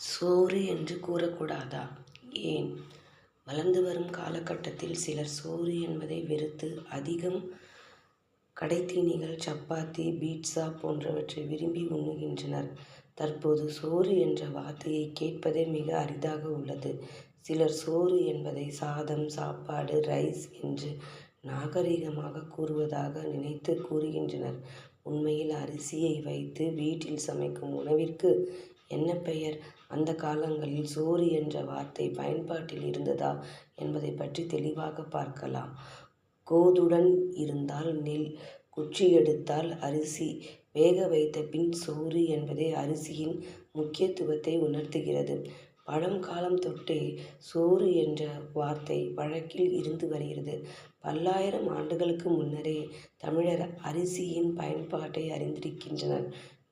சோறு என்று கூறக்கூடாதா? ஏன்? வளர்ந்து வரும் காலகட்டத்தில் சிலர் சோறு என்பதை வெறுத்து அதிகம் கடைத்தீனிகள் சப்பாத்தி பீட்சா போன்றவற்றை விரும்பி உண்ணுகின்றனர். தற்போது சோறு என்ற வார்த்தையை கேட்பதே மிக அரிதாக உள்ளது. சிலர் சோறு என்பதை சாதம் சாப்பாடு ரைஸ் என்று நாகரிகமாக கூறுவதாக நினைத்து கூறுகின்றனர். உண்மையில் அரிசியை வைத்து வீட்டில் சமைக்கும் உணவிற்கு என்ன பெயர்? அந்த காலங்களில் சோறு என்ற வார்த்தை பயன்பாட்டில் இருந்ததா என்பதை பற்றி தெளிவாக பார்க்கலாம். கோதுடன் இருந்தால் நெல் குச்சி எடுத்தால் அரிசி வேக வைத்த பின் சோறு என்பதே அரிசியின் முக்கியத்துவத்தை உணர்த்துகிறது. பழங்காலம் தொட்டே சோறு என்ற வார்த்தை வழக்கில் இருந்து வருகிறது. பல்லாயிரம் ஆண்டுகளுக்கு முன்னரே தமிழர் அரிசியின் பயன்பாட்டை அறிந்திருக்கின்றனர்.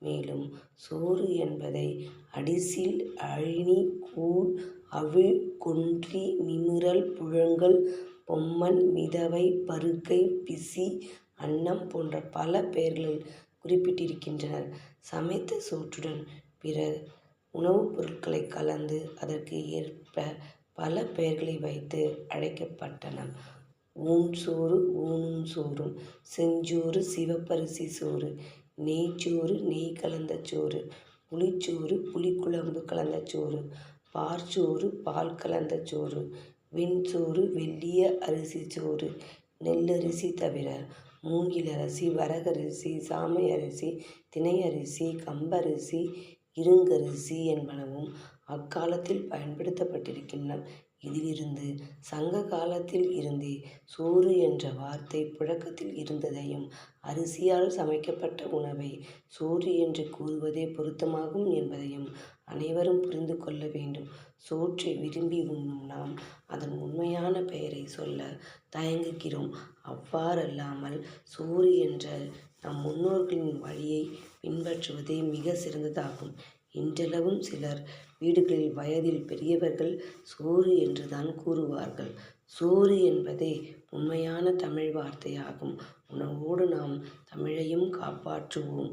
மேலும் சோறு என்பதை அடிசில் அழினி கூழ் அவிழ் கொன்றி நிமிரல் புழங்கல் பொம்மன் மிதவை பருக்கை பிசி அன்னம் போன்ற பல பெயர்களில் குறிப்பிட்டிருக்கின்றனர். சமைத்த சோற்றுடன் பிற உணவுப் பொருட்களை கலந்து அதற்கு ஏற்ப பல பெயர்களை வைத்து அழைக்கப்பட்டன. ஊன் சோறு ஊனும் சோறும் செஞ்சோறு சிவப்பரிசி சோறு நெய்ச்சோறு நெய் கலந்த சோறு புளிச்சோறு புளிக்குழம்பு கலந்த சோறு பாற்சோறு பால் கலந்த சோறு வெண்சோறு வெள்ளிய அரிசி சோறு நெல்லரிசி தவிர மூங்கில் அரிசி வரகரிசி சாமை அரிசி தினை அரிசி கம்பரிசி இருங்கரிசி என்பனவும் அக்காலத்தில் பயன்படுத்தப்பட்டிருக்கின்றன. இதிலிருந்து சங்க காலத்தில் இருந்தே சோறு என்ற வார்த்தை புழக்கத்தில் இருந்ததையும் அரிசியால் சமைக்கப்பட்ட உணவை சோறு என்று கூறுவதே பொருத்தமாகும் என்பதையும் அனைவரும் புரிந்து கொள்ள வேண்டும். சோற்றை விரும்பி உண்ணும் நாம் அதன் உண்மையான பெயரை சொல்ல தயங்குகிறோம். அவ்வாறல்லாமல் சோறு என்ற நம் முன்னோர்களின் வழியை பின்பற்றுவதே மிக சிறந்ததாகும். இன்றளவும் சிலர் வீடுகளில் வயதில் பெரியவர்கள் சோறு என்றுதான் கூறுவார்கள். சோறு என்பதே உண்மையான தமிழ் வார்த்தையாகும். உணவோடு நாம் தமிழையும் காப்பாற்றுவோம்.